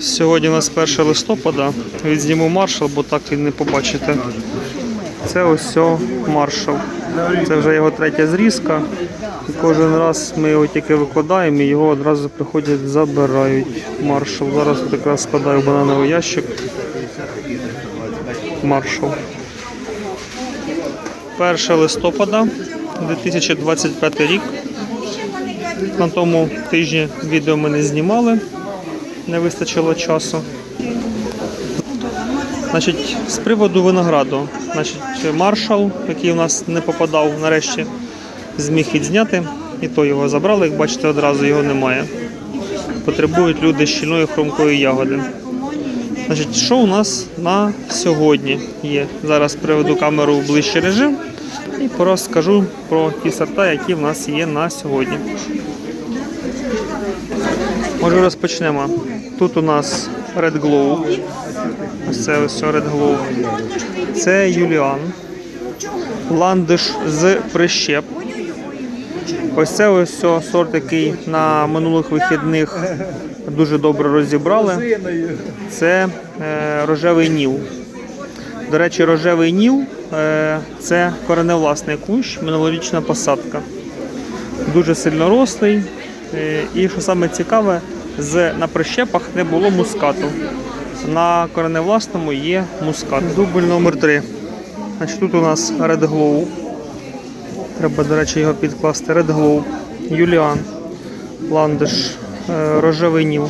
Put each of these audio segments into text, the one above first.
Сьогодні у нас 1 листопада. Відзніму маршал, бо так і не побачите. Це ось маршал. Це вже його третя зрізка. І кожен раз ми його тільки викладаємо і його одразу приходять, забирають. Маршал. Зараз якраз складаю банановий ящик. Маршал. 1 листопада 2025 рік. На тому тижні відео ми не знімали, не вистачило часу. Значить, з приводу винограду, значить, маршал, який у нас не попадав, нарешті зміг відзняти, і то його забрали, як бачите, одразу його немає. Потребують люди щільної хрумкої ягоди. Значить, що у нас на сьогодні є? Зараз приведу камеру в ближчий режим і розкажу про ті сорта, які в нас є на сьогодні. Може розпочнемо. Тут у нас Red Glow. Ось це ось Red Glow. Це Юліан. Ландиш з прищеп. Ось це ось сорт, який на минулих вихідних дуже добре розібрали. Це е, рожевий ніл. До речі, рожевий ніл е, це кореневласний кущ, минулорічна посадка. Дуже сильно рослий. Е, і що саме цікаве, з, на прищепах не було мускату. На кореневласному є мускат. Дубль номер 3. Значить, тут у нас Red Glow. Треба, до речі, його підкласти. Red Glow, Юліан, Ландиш, е, рожевий ніл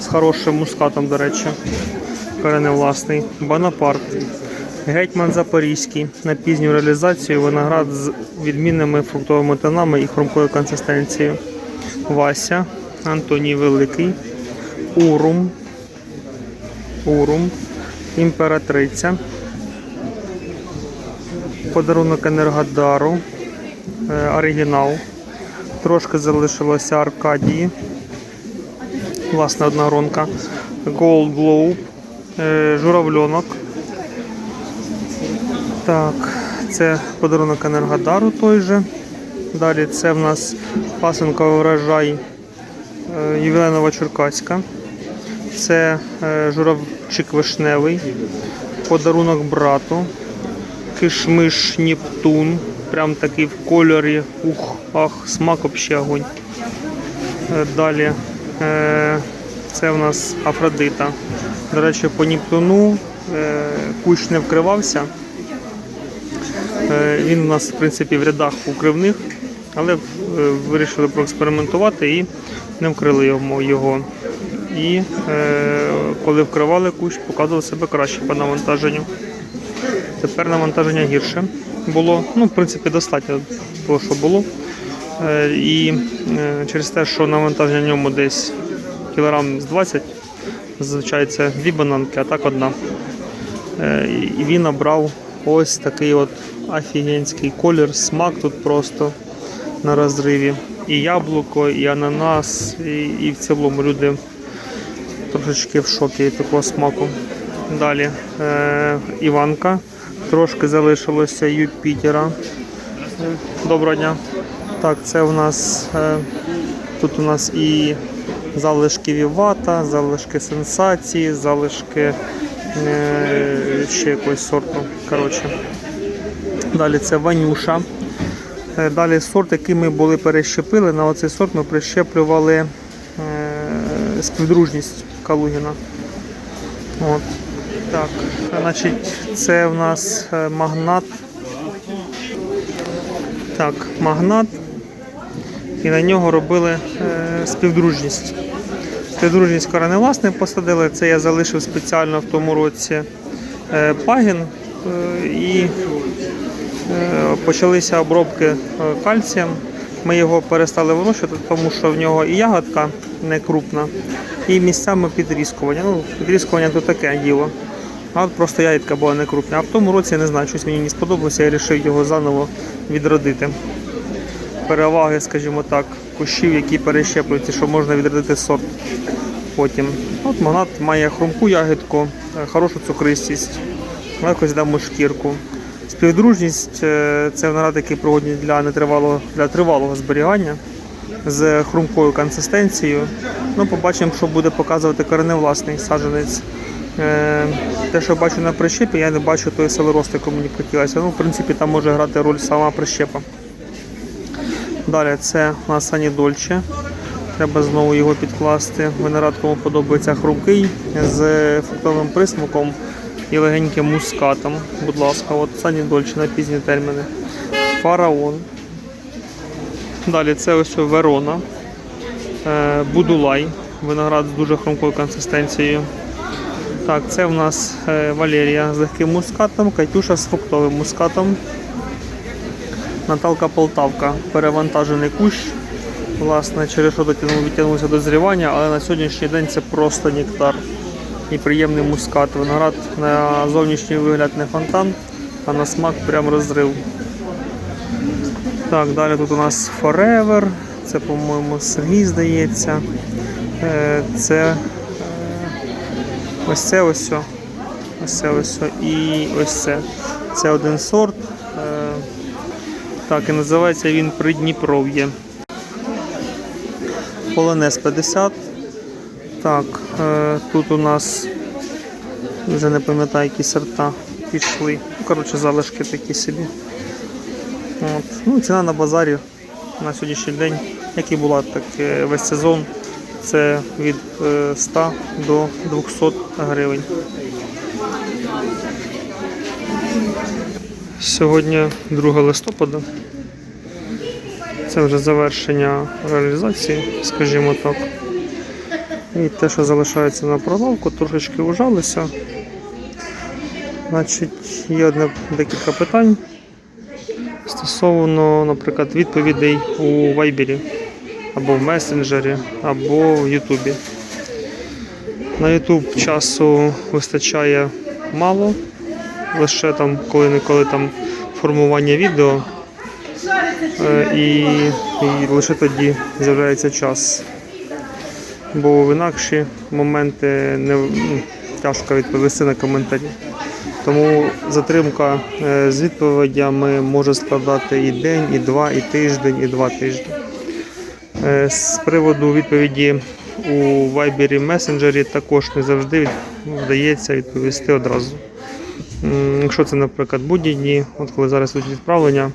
з хорошим мускатом, до речі. Кореневласний, Бонапарт, Гетьман Запорізький на пізню реалізацію виноград з відмінними фруктовими тонами і хрумкою консистенцією. Вася, Антоній Великий, Урум, Урум, Імператриця, подарунок Енергодару, е, оригінал. Трошки залишилося Аркадії. Власне, одна гронка. Gold Globe, е, журавльонок. Так, це подарунок Енергодару той же. Далі це в нас пасенковий врожай Ювіленова Черкаська. Це е, журавчик вишневий, подарунок брату, кишмиш Нептун. Прям такий в кольорі. Ух, ах, смак вообще огонь. Е, Далі е, це в нас Афродита. До речі, по Нептуну е, кущ не вкривався. Е, Він у нас, в принципі, в рядах укривних, але е, вирішили проекспериментувати і не вкрили його. його. І е, коли вкривали кущ, показував себе краще по навантаженню. Тепер навантаження гірше було. Ну, в принципі, достатньо того, що було. Е, і е, через те, що навантаження на ньому десь кілограм з 20, зазвичай це дві бананки, а так одна. Е, І він обрав ось такий от офігенський колір, смак тут просто на розриві. І яблуко, і ананас, і, і в цілому люди трошечки в шокі від такого смаку. Далі е, Іванка. Трошки залишилося Юпітера. Доброго дня. Так, це у нас е, тут у нас і залишки Вівата, залишки сенсації, залишки е, ще якогось сорту. Коротше. Далі це Ванюша. Е, Далі сорт, який ми були перещепили. На оцей сорт ми прищеплювали е, співдружність Калугіна. От. Так, значить, це в нас е, магнат. Так, магнат. І на нього робили співдружність. Співдружність кореневласне посадили. Це я залишив спеціально в тому році пагін. І почалися обробки е, кальцієм. Ми його перестали вирощувати, тому що в нього і ягодка не крупна, і місцями підрізкування. Ну, підрізкування то таке діло. А от просто ягідка була не крупна. А в тому році я не знаю, щось мені не сподобалося, я вирішив його заново відродити. Переваги, скажімо так, кущів, які перещеплюються, що можна відродити сорт потім. От магнат має хрумку ягідку, е, хорошу цукристість, якось дамо шкірку. Співдружність е, це виноград, який пригодні для нетривалого для тривалого зберігання. з хрумкою консистенцією. Ну, побачимо, що буде показувати кореневласний саджанець. Е, Те, що бачу на прищепі, я не бачу той селерости, яку мені хотілося. Ну, в принципі, там може грати роль сама прищепа. Далі це у нас Дольче. Треба знову його підкласти. Виноград, кому подобається хрумкий з фруктовим присмаком і легеньким мускатом. Будь ласка, от Сані Дольче на пізні терміни. Фараон. Далі це ось Верона. Е, Будулай. Виноград з дуже хрумкою консистенцією. Так, це в нас е, Валерія з легким мускатом, Катюша з фруктовим мускатом. Наталка Полтавка, перевантажений кущ. Власне, через що дотягнув, відтягнувся до зрівання, але на сьогоднішній день це просто нектар і приємний мускат. Виноград на зовнішній вигляд не фонтан, а на смак прям розрив. Так, далі тут у нас Forever. Це, по-моєму, Сергій здається. Е, Це е, ось це ось. Ось це ось. І ось це. Це один сорт. Е, Так, і називається він Придніпров'я. Полонез 50. Так, е, тут у нас вже не пам'ятаю, які сорта пішли. Ну, коротше, залишки такі собі. От. Ну, ціна на базарі на сьогоднішній день, як і була, так весь сезон. Це від е, 100 до 200 гривень. Сьогодні 2 листопада. Це вже завершення реалізації, скажімо так. І те, що залишається на пролавку, трошечки ужалися. Значить, є одне декілька питань стосовно, наприклад, відповідей у Вайбері або в месенджері, або в Ютубі. На YouTube часу вистачає мало, лише там коли-неколи там формування відео. Е, І, і лише тоді з'являється час. Бо в інакші моменти не, ну, тяжко відповісти на коментарі. Тому затримка е, з відповідями може складати і день, і два, і тиждень, і два тижні. Е, З приводу відповіді у Viber месенджері також не завжди вдається відповісти одразу. Якщо це, наприклад, будні дні, от коли зараз йдуть відправлення,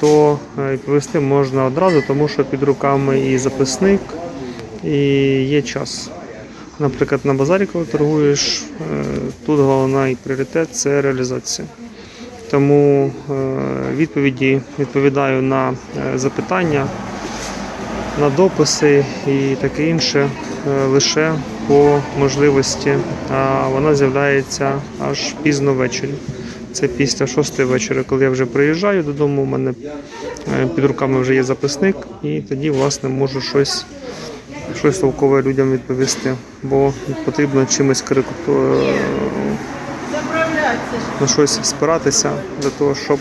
то е, відповісти можна одразу, тому що під руками і записник, і є час. Наприклад, на базарі, коли торгуєш, е, тут головна і пріоритет це реалізація. Тому е, відповіді відповідаю на е, запитання, на дописи і таке інше лише по можливості, а вона з'являється аж пізно ввечері. Це після 6 вечора, коли я вже приїжджаю додому, у мене під руками вже є записник, і тоді, власне, можу щось, щось толкове людям відповісти, бо потрібно чимось коректу- на щось спиратися для того, щоб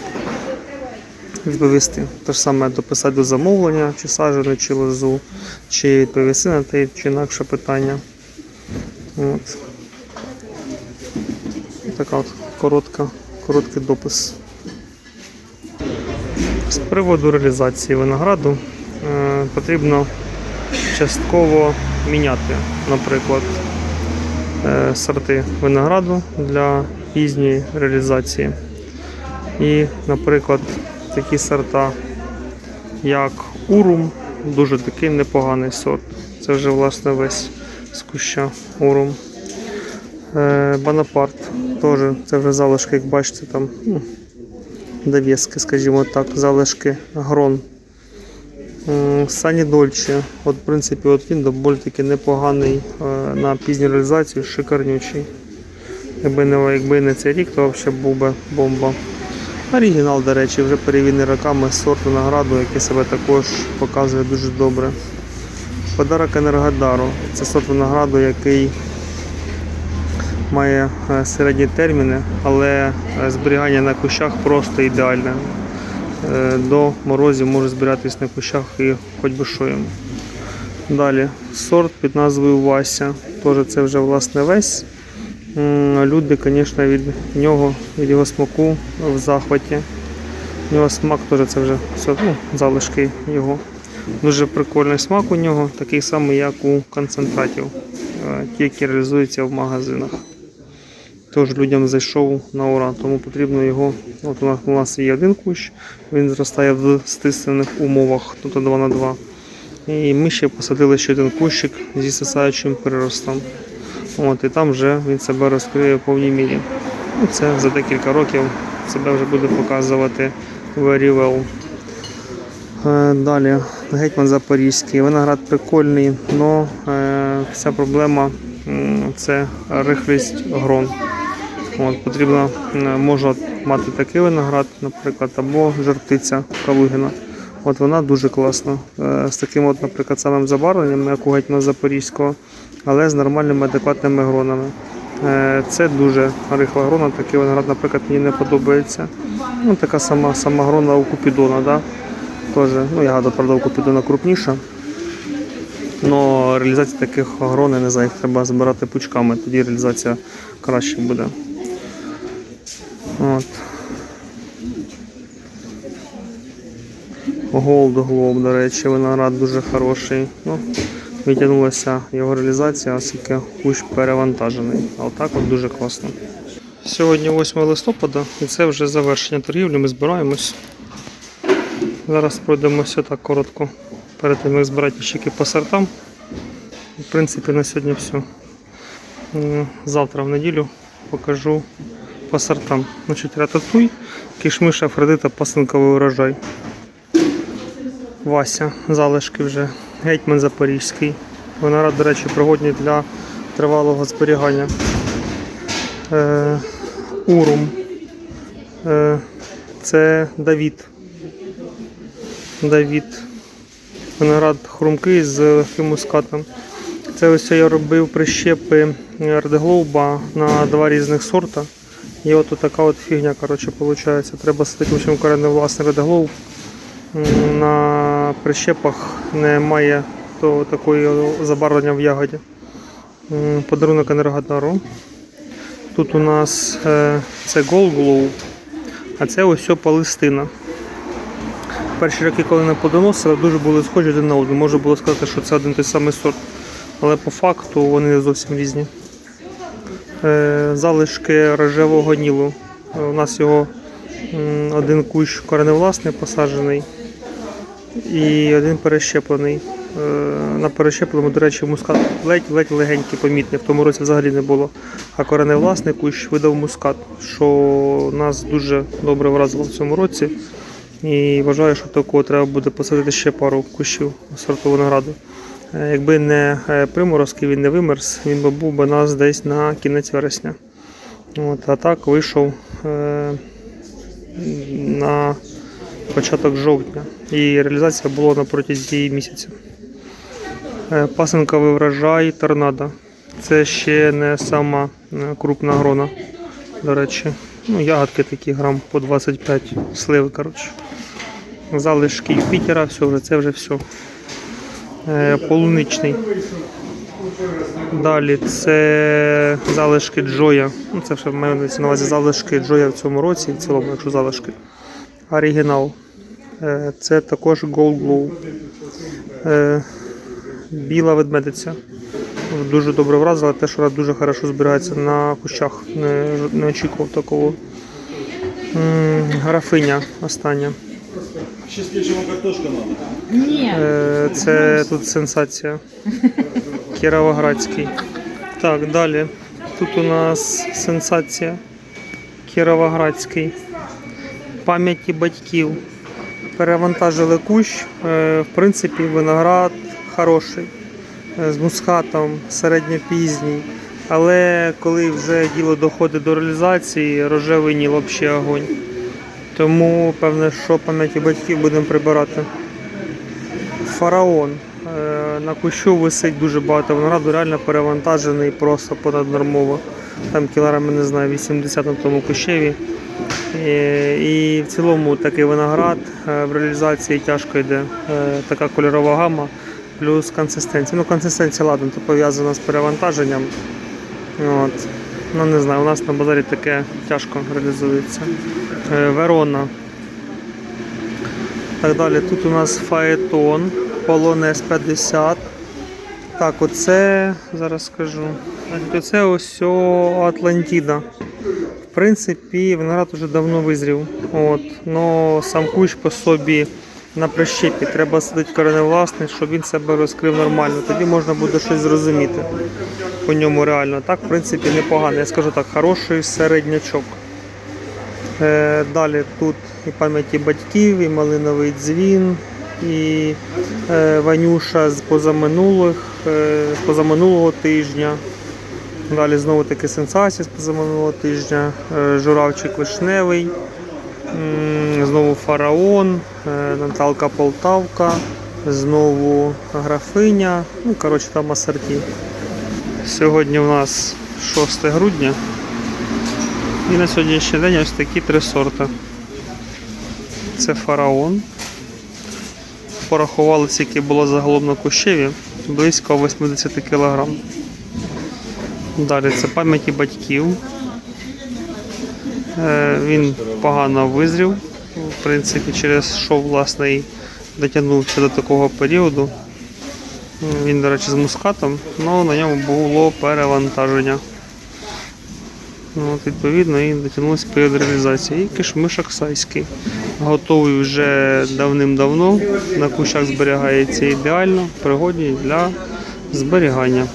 відповісти. Те ж саме дописати до замовлення, чи саджане, чи лозу, чи відповісти на те чи інакше питання. От. Така от коротка, короткий допис. З приводу реалізації винограду е, потрібно частково міняти, наприклад, е, сорти винограду для пізньої реалізації. І, наприклад, такі сорта, як Урум, дуже такий непоганий сорт. Це вже власне весь з куща Урум. Е, Бонапарт теж це вже залишки, як бачите, там ну, дов'язки, скажімо так, залишки грон. Сані Дольче, от, в принципі, от він доволі таки непоганий е, на пізню реалізацію, шикарнючий. Якби не, якби не цей рік, то взагалі був би бомба. Оригінал, до речі, вже перевірений роками сорт винограду, який себе також показує дуже добре. Подарок Енергодару. Це сорт винограду, який має е, середні терміни, але е, зберігання на кущах просто ідеальне. Е, До морозів може збиратись на кущах і хоч би що йому. Далі сорт під назвою Вася. Теж це вже власне весь. Люди, звісно, від нього, від його смаку в захваті. У нього смак теж це вже все, ну, залишки його. Дуже прикольний смак у нього, такий самий, як у концентратів, е, ті, які реалізуються в магазинах. Тож людям зайшов на ура, тому потрібно його. От у нас, є один кущ, він зростає в стиснених умовах, тобто 2 на 2. І ми ще посадили ще один кущик зі сосаючим приростом. От, і там вже він себе розкриє в повній мірі. Ну, це за декілька років себе вже буде показувати very well. Е, Далі гетьман Запорізький. Виноград прикольний, але вся проблема це рихлість грон. От, потрібно, е, можна мати такий виноград, наприклад, або жартиця Калугіна. От вона дуже класна. е, З таким, от, наприклад, самим забарвленням, як у гетьмана Запорізького, але з нормальними адекватними гронами. Е, Це дуже рихла грона, такий виноград, наприклад, мені не подобається. Ну, така сама, сама грона у Купідона, да? Тоже, ну, ягода, правда, у Купідона крупніша. Но реалізація таких грон, я не знаю, їх треба збирати пучками, тоді реалізація краще буде. Gold Globe, до речі, виноград дуже хороший. Ну, відтягнулася його реалізація, оскільки кущ перевантажений. А отак от дуже класно. Сьогодні 8 листопада і це вже завершення торгівлі. Ми збираємось. Зараз пройдемося так коротко. Перед тим як збирати щеки по сортам. В принципі, на сьогодні все. Завтра в неділю покажу по сортам. Значить, рататуй, кишмиш, Афродита, пасинковий урожай. Вася, залишки вже. Гетьман Запорізький. Виноград, до речі, пригодні для тривалого зберігання. Е, Урум. Е, це Давід. Давід. Виноград хрумкий з легким мускатом. Це ось я робив прищепи редглоуба на два різних сорта. І от така от фігня, коротше, виходить. Треба садити коренний власний редглоуб. На прищепах немає того, такої забарвлення в ягоді. Подарунок енергодару. Тут у нас е, це Glow, а це ось Палестина. Перші роки, коли не подоносили, дуже були схожі один на один. Можна було сказати, що це один той самий сорт. Але по факту вони зовсім різні. Е, залишки рожевого нілу. Е, У нас його один кущ кореневласний посаджений і один перещеплений. Е, На перещепленому, до речі, мускат ледь-ледь легенький, помітний. В тому році взагалі не було. А кореневласний кущ видав мускат, що нас дуже добре вразило в цьому році. І вважаю, що такого треба буде посадити ще пару кущів сорту винограду. Е, Якби не е, приморозки, він не вимерз, він би був би нас десь на кінець вересня. От, а так вийшов е, на початок жовтня. І реалізація була на протязі місяця. Е, Пасинковий врожай торнадо. Це ще не сама е, крупна грона, до речі. Ну, ягодки такі грам по 25 сливи, коротше. Залишки Юпітера, все, вже це вже все. Полуничний. Далі це залишки Джоя. Ну, це вже маю на увазі залишки Джоя в цьому році, в цілому, якщо залишки. Оригінал. Е, Це також Gold Glow. Е, Біла ведмедиця. Дуже добре вразила, те, що вона дуже хорошо збирається на кущах. Не, не очікував такого. Графиня остання. Е, Це тут сенсація. Кіровоградський. Так, далі. Тут у нас сенсація. Кіровоградський. Пам'яті батьків. Перевантажили кущ. Е, В принципі, виноград хороший. Е, З мускатом, середньопізній. Але коли вже діло доходить до реалізації, рожевий ніл взагалі огонь. Тому певне, що пам'яті батьків будемо прибирати. Фараон. На кущу висить дуже багато винограду, реально перевантажений просто понаднормово. Там кілограми, не знаю, 80 на тому кущеві. Е, І в цілому такий виноград е, в реалізації тяжко йде. Е, Така кольорова гама, плюс консистенція. Ну, консистенція, ладно, то пов'язана з перевантаженням. От. Ну, не знаю, у нас на базарі таке тяжко реалізується. Верона. Так далі. Тут у нас фаетон. Полонез 50. Так, оце зараз скажу. Оце ось Атлантіда. В принципі, виноград уже давно визрів. От. Но сам кущ по собі на прищепі. Треба садити кореневласний, щоб він себе розкрив нормально. Тоді можна буде щось зрозуміти по ньому реально. Так, в принципі, непогано. Я скажу так, хороший середнячок. Е, далі тут і пам'яті батьків, і малиновий дзвін, і е, Ванюша з позаминулих, е, з позаминулого тижня. Далі знову таки сенсація з позаминулого тижня, журавчик вишневий, знову фараон, е, Наталка Полтавка, знову графиня. Ну, коротше, там асорті. Сьогодні у нас 6 грудня. І на сьогоднішній день ось такі три сорти. Це фараон. Порахували, скільки було загалом на кущеві, близько 80 кг. Далі це пам'яті батьків. Е, Він погано визрів, в принципі, через що власне і дотягнувся до такого періоду. Він, до речі, з мускатом, але на ньому було перевантаження. Ну, от, відповідно, і дотягнулася період. І кишмишок сайський. Готовий вже давним-давно. На кущах зберігається ідеально, пригодний для зберігання.